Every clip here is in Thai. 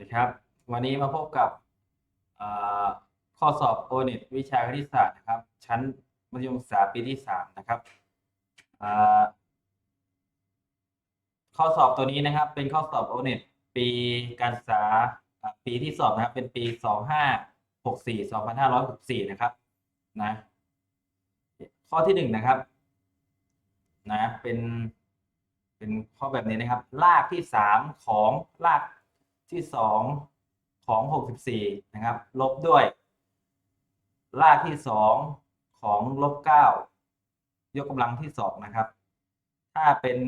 ดีครับวันนี้มาพบกับข้อสอบโอเน็ตวิชาคณิตศาสตร์นะครับ ชั้นมัธยมศึกษาปีที่สามนะครับข้อสอบตัวนี้นะครับ เป็นข้อสอบโอเน็ตปีการศึกษาอ่าปีที่สอบนะครับ เป็นปีสองห้าหกสี่สองพันห้าร้อยหกสี่นะครับนะข้อที่หนึ่งนะครับนะเป็นเป็นข้อแบบนี้นะครับ รากที่สามของราก ที่สองของหกสิบสี่นะครับ ลบด้วย รากที่สองของลบเก้ายกกำลังที่สองนะครับ ถ้าเป็น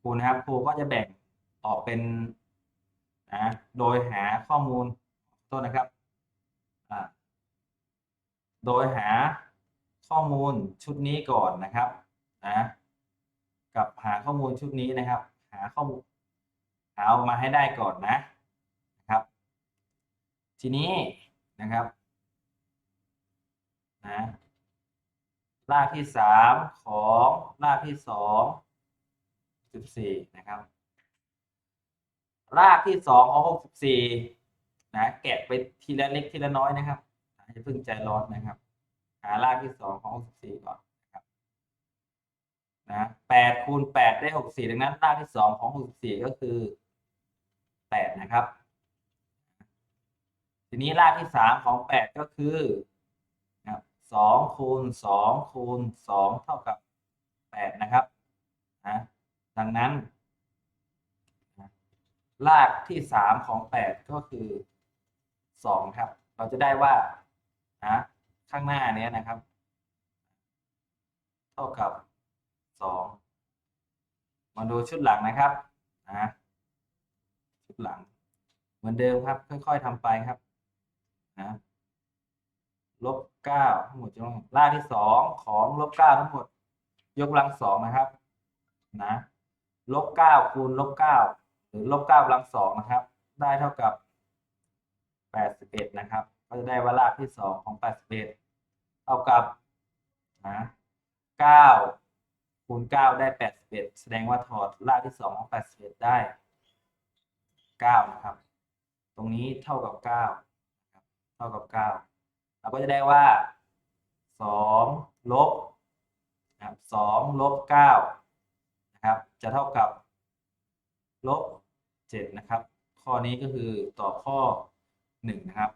ครูนะครับครูก็จะแบ่งออกเป็นนะโดยหาข้อมูลโทษนะครับ โดยหาข้อมูลชุดนี้ก่อนนะครับนะกับหาข้อมูลชุดนี้นะครับ หาข้อมูล หาออกมาให้ได้ก่อนนะนะครับ ทีนี้นะครับนะรากที่สามของรากที่สองสิบสี่นะครับ รากที่สองของหกสิบสี่นะแกะไปทีละเล็กทีละน้อยนะครับอย่าเพิ่งใจร้อนนะครับ หารากที่สองของหกสิบสี่ก่อนนะแปดคูณแปดได้หกสี่ดังนั้นรากที่สองของหกสี่ก็คือ แปดนะครับ ทีนี้รากที่สามของแปดก็คือนะครับสองคูณสองคูณสองเท่ากับแปดนะครับนะดังนั้นนะรากที่สามของแปดก็คือสองครับ เราจะได้ว่านะข้างหน้านี้นะครับ เท่ากับสองมาดูชุดหลังนะครับนะ หลัง เหมือนเดิมครับ ค่อยๆทำไปครับนะลบเก้าทั้งหมดจะต้องรากที่สองของลบเก้าทั้งหมด ยกกำลังสองนะครับ นะลบเก้าคูณลบเก้าหรือลบเก้ากำลังสองนะครับ ได้เท่ากับแปดสิบเอ็ดนะครับ ก็จะได้ว่ารากที่สองของแปดสิบเอ็ดเท่ากับนะเก้าคูณเก้าได้แปดสิบเอ็ดแสดงว่าถอดรากที่สองของแปดสิบเอ็ดได้ 9นะครับ ตรงนี้เท่ากับ9นะครับเท่ากับ 9 เราก็จะได้ว่า 2 ลบนะครับ2ลบ9นะครับ จะเท่ากับ ลบ7นะครับ ข้อนี้ก็คือตอบข้อ 1 นะครับ